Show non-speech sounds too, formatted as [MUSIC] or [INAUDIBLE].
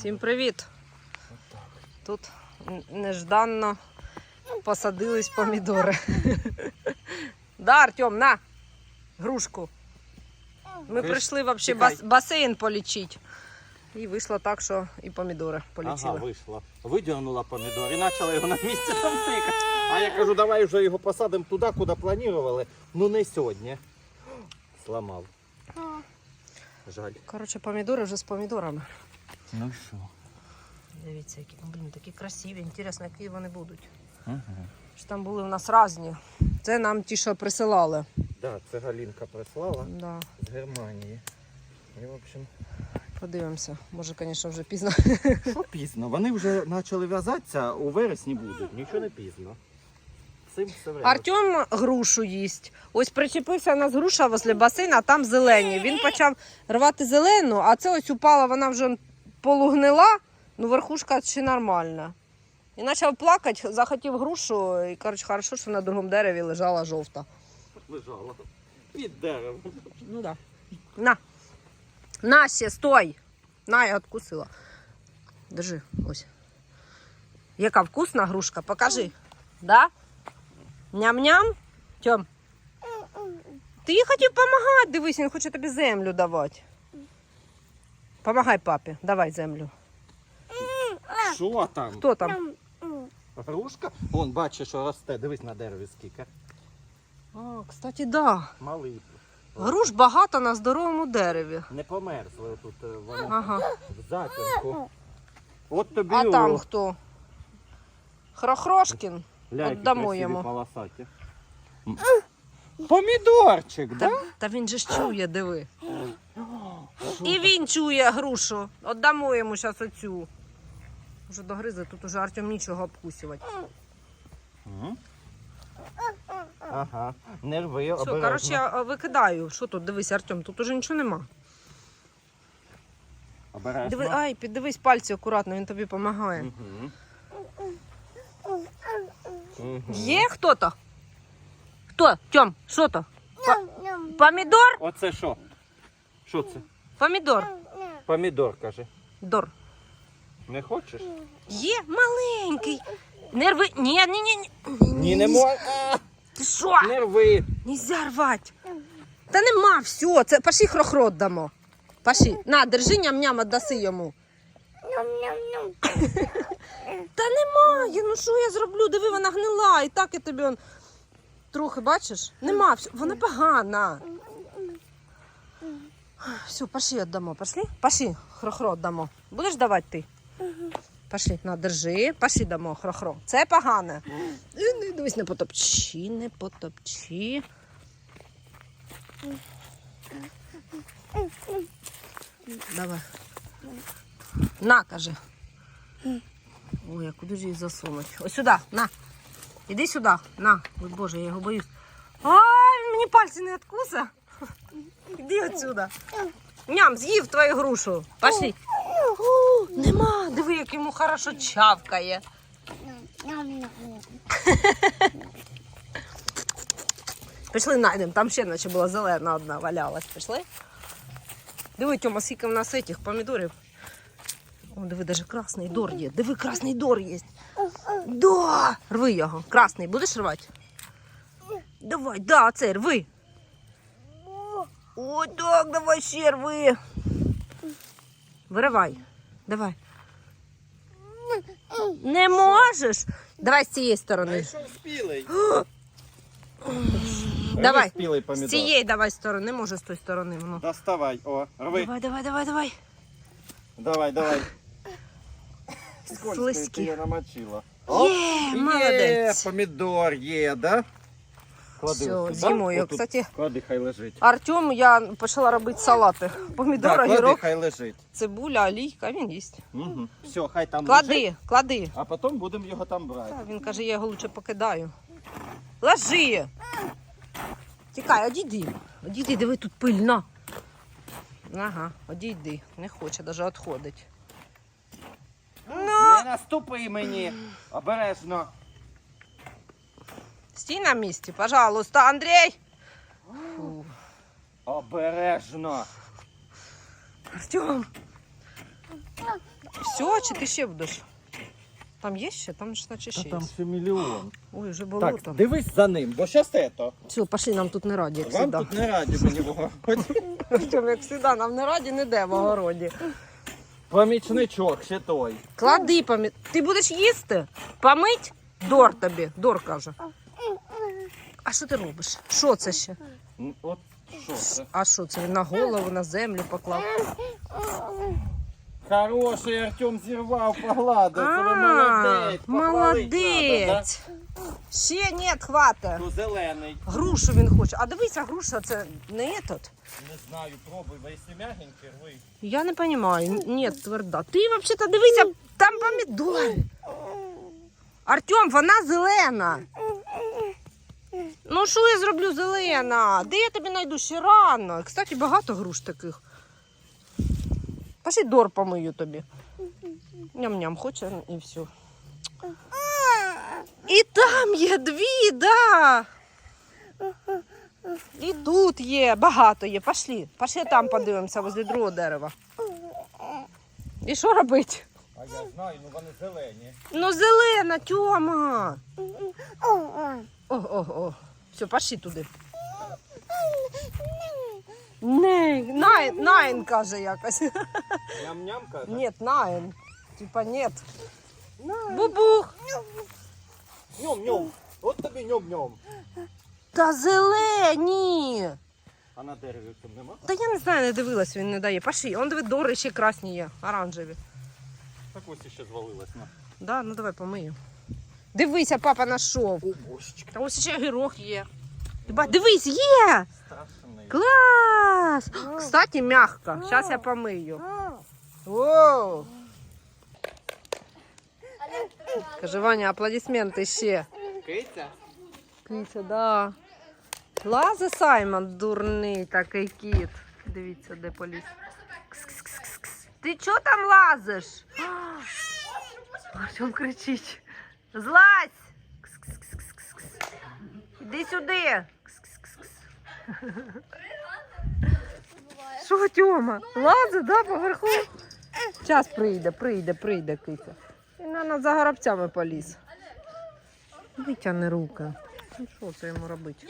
Всім привіт! Тут нежданно посадились помідори. [LAUGHS] Да, Артем, на грушку. Ми прийшли взагалі басейн полічити. І вийшло так, що і помідори полетіли. Ага, вийшла. Видягнула помідор і почала його на місці там тикати. А я кажу, давай вже його посадимо туди, куди планували. Ну не сьогодні. Сламав. Жаль. Коротше, помідори вже з помідорами. Ну що? Дивіться, які ну, блін, такі красиві, інтересно, які вони будуть. Ага. Що там були у нас різні. Це нам ті, що присилали. Да, це Галінка прислала Да. з Германії. І, в общем, Подивимося. Може, звісно, вже пізно. що пізно? Вони вже почали в'язатися, у вересні будуть. Нічого не пізно. Артем грушу їсть. Ось причепився у нас груша возле басейна, а там зелені. Він почав рвати зелену, а це ось упала, вона вже полугнила, ну верхушка ще нормальна. І почав плакати, захотів грушу, і коротше, хорошо, що на другому дереві лежала жовта. лежала під деревом. Ну да. На. На ще, стой. На, я откусила. Держи, ось. Яка вкусна грушка, покажи. Да? Ням-ням. Тьом. Ти хотів допомагати, дивись, він хоче тобі землю давати. Помагай папі, давай землю. Що там? Хто там? Грушка? Вон, бачиш, що росте. Дивись на дереві скільки. А, кстати, да. Малий. Груш багато на здоровому дереві. Не померзли тут е, вони Ага. в затінку. От тобі А там о, хто? Хрохрошкін. ля, які Віддамо красиві йому. полосаті. Помідорчик, Та, да? та він же ж чує, диви. І він чує грушу. Отдамо йому зараз оцю. Уже догризе, тут уже Артем нічого обкусувати. Ага, нерви Все, обережно. коротше, я е, викидаю. Що тут? Дивись, Артем, тут уже нічого нема. Обережно. Диви, ай, піддивись пальці акуратно, він тобі допомагає. Мгм. Мгм. Є хто-то? Хто? Тьом, що то? Помідор? Оце що? Що це? Помідор. Помідор, каже. Дор. Не хочеш? Є маленький. Нерви. Ні, ні, ні. ні. Ні, не можна. Ти що? Нерви. Нельзя рвать. Та нема, все, це пошли хрохрот дамо. Пошли. На, держи ням-ням, отдаси йому. [LAUGHS] Та немає, ну що я зроблю? Диви, вона гнила, і так я тобі он... трохи бачиш? Нема, все, вона погана. Все, пошли віддамо, пошли? Пошли, хрохро дамо. Будеш давати ти? Пошли, на, держи, пошли дамо хрохро. Це погане. Е, Не дивись, не потопчи, не потопчи. Давай. На, каже. Ой, а куди ж її засунуть? Ось сюди, на. Іди сюди, на. Ой, Боже, я його боюсь. Ай, мені пальці не откуса. Іди отсюда. Ням, з'їв твою грушу. Пошли. Нема. Диви, як йому хорошо чавкає. Пішли найдемо, там ще наче була зелена одна валялась. Пішли. Диви, Тьома, скільки в нас этих помідорів. О, диви, даже красний дор є. Диви, красний дор є. Да! Рви його. Красний будеш рвати? Давай, да, це рви. О, так, давай ще рви. Виривай. Давай. Не можеш? Давай з цієї сторони. що спілий? [GASPS] Давай. Спілий З помідор. цієї давай сторони, не може з тої сторони. Воно. Доставай, о, рви. Давай, давай, давай, давай. Давай, давай. Слизькі. ти її намочила. Є, молодець. помідор є, да? Клади Все, ось сюди. зимою. Отут Кстати, Клади, хай лежить. Артем, я почала робити салати. Помідор, Да, клади, огірок, хай лежить. цибуля, олійка, він їсть. Угу. Все, хай там лежить, Клади, клади. а потім будемо його там брати. Та, Він каже, я його лучше покидаю. Ложи. Тікай, одійди. Одійди, диви, тут пильно. Ага, одійди. Не хоче навіть відходить. Не наступи мені. Обережно. Стій на місці, пожалуйста, Андрій. Фу. Обережно. Артем. Все, чи ти ще будеш? Там є ще? Там ж наче ще Та є. там ще мільйон. Ой, вже Так, болото. дивись за ним, бо щас ето. Все, пошли, нам тут не раді, як Вам завжди. тут не раді мені в огороді. [LAUGHS] Артем, як завжди, нам не раді ніде в огороді. Помічничок ще той. Клади помі... Ти будеш їсти? Помить? Дор тобі. Дор каже. А що ти робиш? Що це ще? От що це? А що це? Він на голову, на землю поклав. Хороший Артем зірвав, погладив. Молодець. похвалить надо, молодець. Ще ні, да? То зелений. Грушу він хоче. А дивися, груша це не этот. Не знаю, пробуй, бо якщо м'ягенький, рви. Я не розумію. Ні, тверда. Ти взагалі дивися, там помідори. Артем, вона зелена. Ну що я зроблю зелена? Де я тобі знайду ще рано? Кстати, багато груш таких. Пошли дор помию тобі. Ням-ням, хоче і все. І там є дві, да. І тут є, багато є. Пошли. Пошли там подивимося возле другого дерева. І що робити? А я знаю, ну вони зелені. Ну, зелена, Тьома. О, о, о. Все, пошли туди. Не, найн, найн каже якось. Ням-ням каже. Ні, найн. Типа нет. Бубух. Ньом-ньом. От тобі ньом-ньом. Та зелені. А на дереві там нема? Та я не знаю, не дивилась, він не дає. Пошли. Он диви, дори ще красні є, оранжеві. Так ось ще звалилась на. Да, ну давай помию. Дивися, папа знайшов. Та ось ще гірох є. Ти ба- Дивись, є! Страшний. Клас! Кстати, мягко. Сейчас я помию. Воу! Каже, Ваня, аплодисменти ще. Киця? Киця, да. Лазе Саймон, дурний такий кіт. Дивіться, де поліз. Кс-кс-кс-кс. Ти чого там лазиш? [GASPS] Артем кричить. Злазь! Кс-кс-кс-кс-кс. Іди сюди. Кс-кс-кс-кс. Що, Тьома? Лазить, да, поверху? Час прийде, прийде, прийде киця. Він на за горобцями поліз. Витягни руки. Ну що це йому робити?